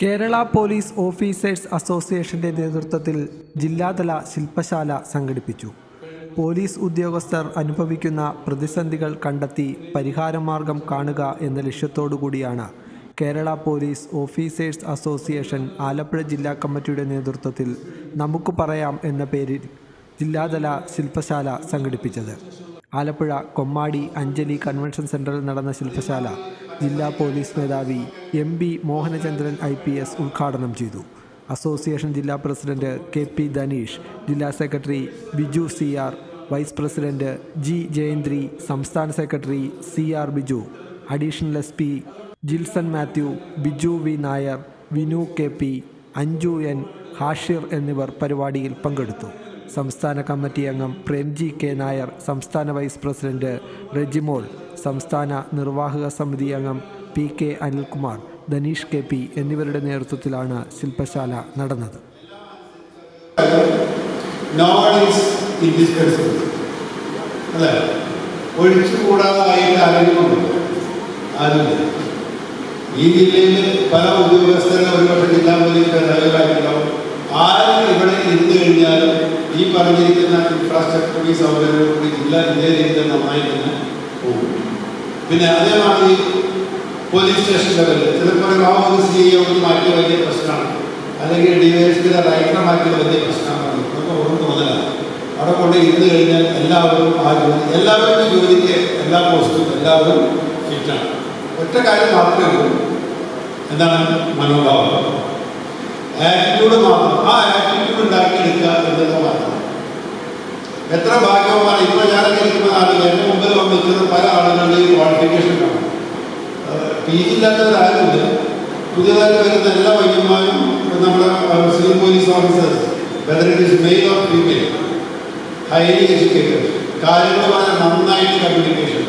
Kerala police officers അസോസിയേഷന്റെ നേതൃത്വത്തിൽ ജില്ലാതല ശില്പശാല സംഘടിപ്പിച്ചു. പോലീസ് ഉദ്യോഗസ്ഥർ അനുഭവിക്കുന്ന പ്രതിസന്ധികൾ കണ്ടെത്തി പരിഹാരമാർഗം കാണുക എന്ന ലക്ഷ്യത്തോടു കൂടിയാണ് Kerala police officers association Alappuzha ജില്ലാ കമ്മിറ്റിയുടെ നേതൃത്വത്തിൽ നമുക്ക് പറയാം എന്ന പേരിൽ ജില്ലാതല ശില്പശാല സംഘടിപ്പിച്ചത്. ആലപ്പുഴ കൊമ്മാടി അഞ്ജലി കൺവെൻഷൻ സെന്ററിൽ നടന്ന ശില്പശാല ജില്ലാ പോലീസ് മേധാവി M B Mohanachandran I P S ഉദ്ഘാടനം ചെയ്തു. അസോസിയേഷൻ ജില്ലാ പ്രസിഡന്റ് കെ പി ധനീഷ് ജില്ലാ secretary Biju C R vice president G Jayandri സംസ്ഥാന secretary C R Biju additional S P Jilson Mathew Biju V Nair Vinu K P Anju N Hashir എന്നിവർ പരിപാടിയിൽ പങ്കെടുത്തു. സംസ്ഥാന committee അംഗം Premji K Nair സംസ്ഥാന vice president Rejimol സംസ്ഥാന നിർവാഹക സമിതി അംഗം P K Anilkumar Dhaneesh K P എന്നിവരുടെ നേതൃത്വത്തിലാണ് ശില്പശാല നടന്നത്. ഈ ജില്ലയിൽ പല ഉദ്യോഗസ്ഥരെ ഒരുപക്ഷെ ജില്ലാ പോലീസ് ആരും ഇവിടെ ഇരുന്ന് കഴിഞ്ഞാലും ഈ പറഞ്ഞിരിക്കുന്ന ഇൻഫ്രാസ്ട്രക്ചർ ഈ സൗകര്യങ്ങൾ കൂടി ജില്ല ഇതേ രീതിയിൽ നന്നായി തന്നെ പോകും. പിന്നെ അതേമാതിരി പോലീസ് സ്റ്റേഷൻ ചിലപ്പോൾ ഒരു സി മാറ്റിയ വലിയ പ്രശ്നമാണ്. അല്ലെങ്കിൽ ഡിവൈഎസ്പിയുടെ റൈറ്റർ മാറ്റി വലിയ പ്രശ്നമാണ്. നമുക്ക് ഒന്നും തോന്നലാണ്. അവിടെ കൊണ്ട് ഇരുന്ന് കഴിഞ്ഞാൽ എല്ലാവരും ആ ജോലി എല്ലാവരുടെ ജോലിക്ക് എല്ലാ പോസ്റ്റും എല്ലാവരും ഫിറ്റാണ് ഒറ്റ കാര്യം മാത്രമേ ഉള്ളൂ. എന്താണ്? മനോഭാവം. ആറ്റിറ്റ്യൂഡ് മാത്രം. ആ ആറ്റിറ്റ്യൂഡ് ഉണ്ടാക്കിയെടുക്കുക എന്നുള്ളതാണ്. എത്ര ഭാഗ്യവുമാണ് ഇപ്പോൾ ഞാനൊക്കെ ഇരിക്കുന്ന ആളുകൾ എന്റെ മുമ്പിൽ വന്നിരിക്കുന്ന പല ആളുകളുടെയും ക്വാളിഫിക്കേഷൻ കാണും. പി ജി ഇല്ലാത്തവരാരുമില്ല പുതിയതായിട്ട് വരുന്ന എല്ലാ വൈദ്യന്മാരും നമ്മുടെ civil police officers whether it is male of people highly educated കാര്യങ്ങൾ പറഞ്ഞാൽ നന്നായിട്ട് കമ്മ്യൂണിക്കേഷൻ